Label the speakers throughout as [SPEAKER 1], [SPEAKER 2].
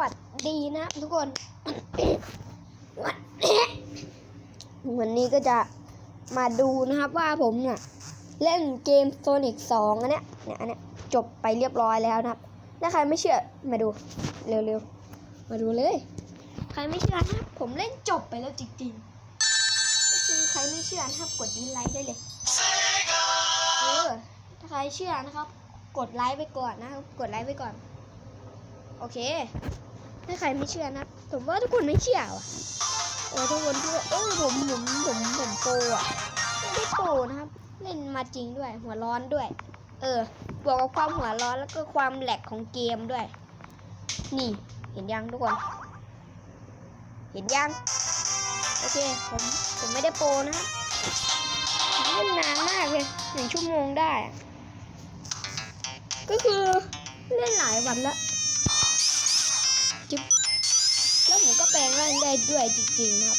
[SPEAKER 1] วัสดีนะทุกคน วันนี้ก็จะมาดูนะครับว่าผมเนี่ยเล่นเกมโซนิก2อันเนี้ยเนี่ยอันเนี้ยจบไปเรียบร้อยแล้วนะครับ ถ้าใครไม่เชื่อมาดูเร็วๆ มาดูเลย ใครไม่เชื่อนะครับผมเล่นจบไปแล้วจริงๆ ก็คือใครไม่เชื่อนะครับกดดีไลค์ได้เลยเออถ้าใครเชื่อนะครับ กดไลค์ไปก่อนนะครับ กดไลค์ไปก่อน โอเค ถ้าใครไม่เชื่อนะ ผมว่าทุกคนไม่เชื่อว่ะเออทุกคนที่ว่าเออผมผมผมผมโปอะไม่ได้โปนะครับ เล่นมาจริงด้วย หัวร้อนด้วย เออบวกกับความหัวร้อนแล้วก็ความแหลกของเกมด้วย นี่เห็นยังทุกคน เห็นยัง โอเคผมผมไม่ได้โปนะครับเล่นนานมากเลยหนึ่งชั่วโมงได้อะก็คือเล่นหลายวันแล้ว จิ๊บแล้วผมก็แปลงร่างได้ด้วยจริงๆครับ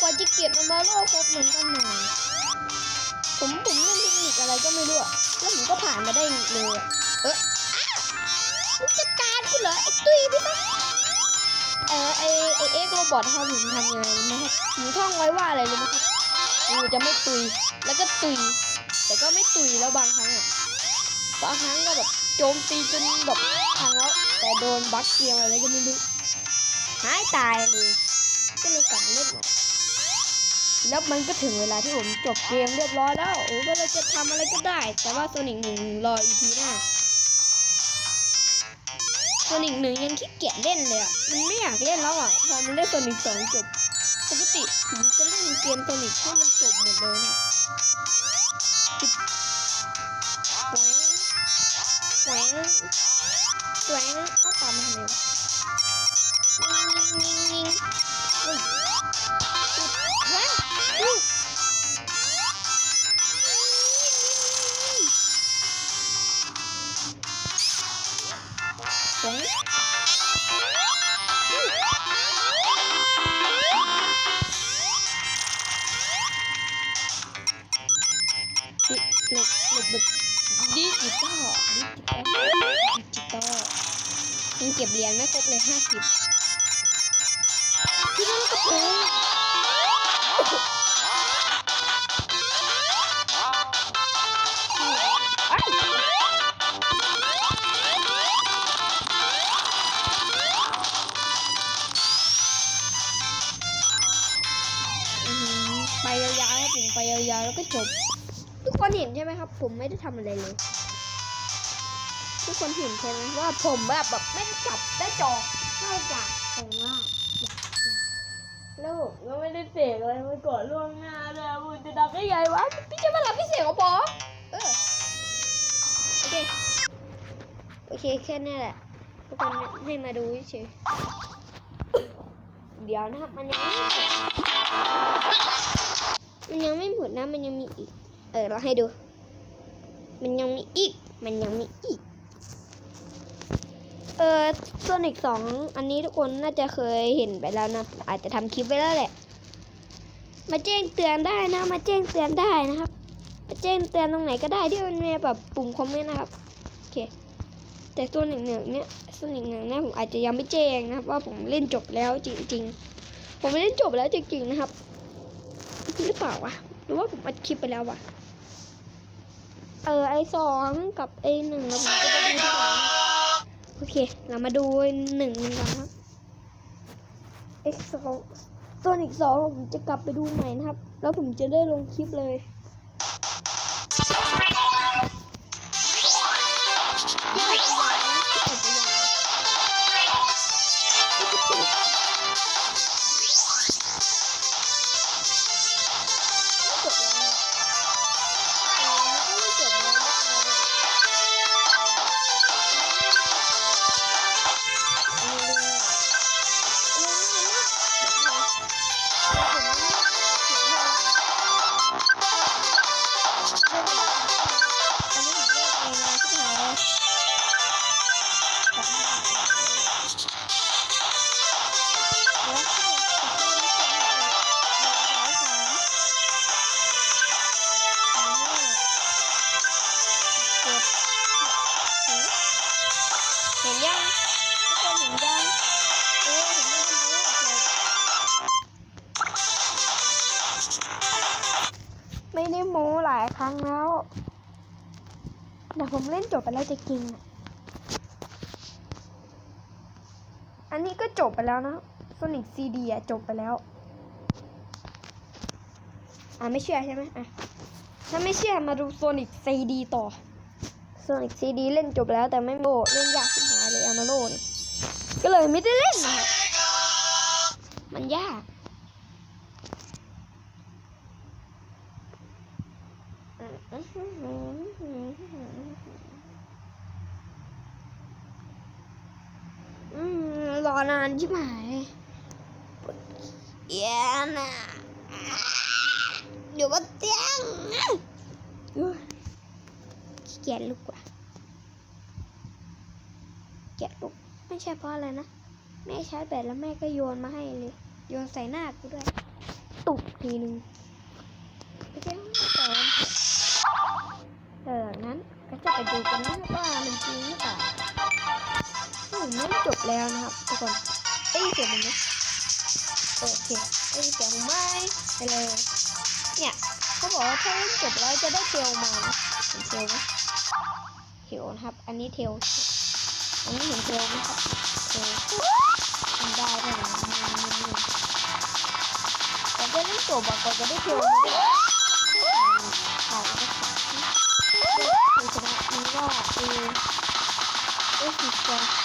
[SPEAKER 1] กว่าจะเก็บมันมาโลครบมันก็นานผมผมเล่นเทคนิคอะไรก็ไม่รู้แล้วผมก็ผ่านมาได้เลยเอออ้ามึงจัดการกูเหรอไอ้ตุ้ยพี่ต้องเออไอไอเอ็กโรบอทนะครับผมทำยังานนะครับผมท่องไว้ว่าอะไรรู้ไหมครับกูจะไม่ตุยแล้วก็ตุย แต่ก็ไม่ตุยแล้วบางครั้งอะบางครั้งก็แบบโจมตีจนแบบพังแล้ว แต่โดนบัคเกียมอะไรก็ไม่รู้หายตายเลยก็เลยกลับเล่นใหม่แล้วมันก็ถึงเวลาที่ผมจบเกมเรียบร้อยแล้วโอ้ก็เราจะทำอะไรก็ได้ แต่ว่าโซนิกหนึ่งรออีพีหน้าโซนิกหนึ่งยังขี้เกียจเล่นเลยอะมันไม่อยากเล่นแล้วอะพอมันเล่นโซนิกสองจบปกติผมจะเล่นเกมโซนิกให้มันจบหมดเลยนะจิบแหวง แหวงแหวงเอาตามมาทำไมวะนิ่งนิ่งนิ่งเฮ้ยจุดว้าวอู้ส เก็บเหรียญไม่ครบเลยห้าสิบพี่น้องกระโปรงไปยาวๆครับผมไปยาวๆแล้วก็จบทุกคนเห็นใช่ไหมครับ ผมไม่ได้ทำอะไรเลย ทุกคนเห็นใช่ไหมว่าผมแบบแบบไม่ได้จับได้จอกนอกจากตรงว่าแล้วผมก็ไม่ได้เสกอะไรมาก่อนล่วงหน้าเลยมึงจะดับได้ไงวะพี่จะมาหลับพี่เสกของผมเออโอเคโอเคแค่นี้แหละทุกคนให้มาดูเฉยเดี๋ยวนะครับมันยังไม่หมดมันยังไม่หมดนะมันยังมีอีก เออเราให้ดู มันยังมีอีก มันยังมีอีก เออโซนิกสองอันนี้ทุกคนน่าจะเคยเห็นไปแล้วนะ อาจจะทำคลิปไว้แล้วแหละ มาแจ้งเตือนได้นะ มาแจ้งเตือนได้นะครับ มาแจ้งเตือนตรงไหนก็ได้ที่มันมีแบบปุ่มคอมเมนต์นะครับ โอเค แต่ตัวหนึ่งหนึ่งเนี้ยส่วนหนึ่งหนึ่งเนี่ยผมอาจจะยังไม่แจ้งนะครับว่าผมเล่นจบแล้วจริง ๆ ผมเล่นจบแล้วจริงๆนะครับหรือเปล่าวะหรือว่าผมอัดคลิปไปแล้ววะเออไอสองกับไอหนึ่งแล้วผมจะไปดูที่หลัง เคเรามาดูหนึ่งกันนะครับ X สองตัวอีกสองผมจะกลับไปดูใหม่นะครับ แล้วผมจะได้ลงคลิปเลย ผมเล่นจบไปแล้วจะกิน อันนี้ก็จบไปแล้วนะ Sonic CD อะจบไปแล้ว อะไม่เชื่อใช่ไหมอะถ้าไม่เชื่อมาดู Sonic CD ต่อ Sonic CD เล่นจบแล้วแต่ไม่โบเล่นยากชิบหายเลยอามาโลนก็เลยไม่ได้เล่นนะครับมันยาก อืม รอนานใช่ไหมเย็นอะอยู่บนเตียงขี้เกียจลุกว่ะเกียดลุกไม่ใช่เพราะอะไรนะ แม่ชาร์จแบตแล้วแม่ก็โยนมาให้เลย โยนใส่หน้ากูด้วย ตุกทีนึง จะไปดูกันนะว่ามันจริงหรือเปล่าผมเล่จบแล้วนะครับทุกคนได้ยเสียงผมไหมโอเคได้ยเสียงผมไหมไปเลยเนี่ยเขาบอกว่าถ้าเล่นจบแล้วจะได้เทลมานะเทลไหมเทลนะครับ อันนี้เทลอันนี้เห็นเทลไหมครับเทลมันได้ด้วยนะแต่จะเล่นจบก่อนจะได้เทลมา ชนะนี้ว่าเออเออสิบกว่าค่ะ โอ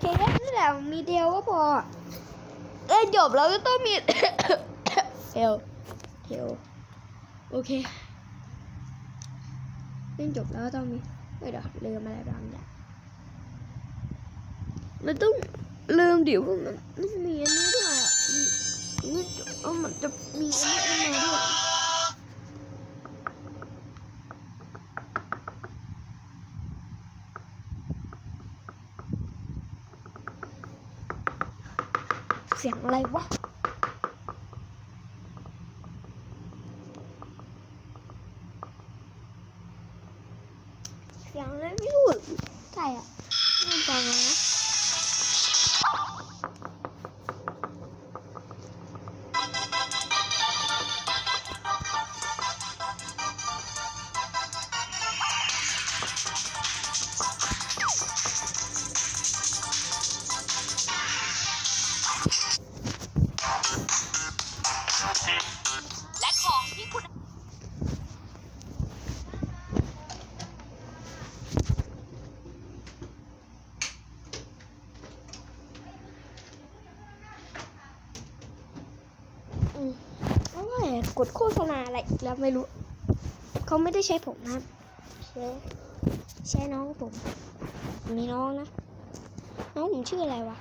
[SPEAKER 1] เคแค่นี้แหละมีเดียวก็พอเอ้ยจบแล้วก็ต้องมีเทลเทลโอเคเล่นจบแล้วก็ต้องมีเอ้ยเดี๋ยวลืมอะไรบางอย่างมันต้องลืมเดี๋ยวมันมันมีอันนี้ด้วยอะมันเออมันจะมีอันนี้มาด้วยเสียงอะไรวะ
[SPEAKER 2] และของที่คุณ
[SPEAKER 1] อืมเอาไว้กดโฆษณาอะไรอีกแล้วไม่รู้ เขาไม่ได้ใช้ผมนะใช้ใช้น้องผม มีน้องนะ น้องผมชื่ออะไรวะ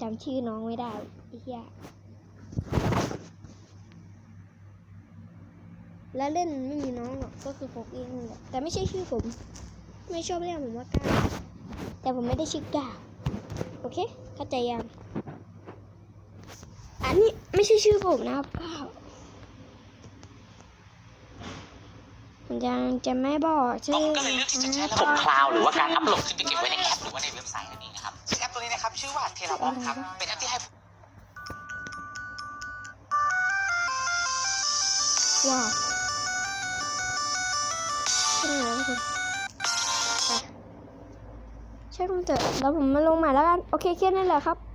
[SPEAKER 1] จำชื่อน้องไม่ได้ไอ้เหี้ย แล้วเล่นไม่มีน้องหรอกก็คือผมเองนี่แหละแต่ไม่ใช่ชื่อผม ไม่ชอบเรียกผมว่าก้าวแต่ผมไม่ได้ชื่อก้าวโอเค เข้าใจยังอันนี้ไม่ใช่ชื่อผมนะครับก้าวผมยังจะไม่บอกชื่
[SPEAKER 2] ผ
[SPEAKER 1] อ
[SPEAKER 2] มก็เลยเลือกที่จะใช้ระบบคลาวด์หรือว่าการอัปโหลดขึ้นไปเก็บไว้ในแอปหรือว่าในเว็บไซต์นั่นเองนะครับซึ่งแอปตัวนี้นะครับชื่อว่าเทเลบอมครับเป็นแอปที่ให้
[SPEAKER 1] ว้าว ใช่ผมเถอะแล้วผมมาลงใหม่แล้วกัน โอเคแค่นี้แหละครับ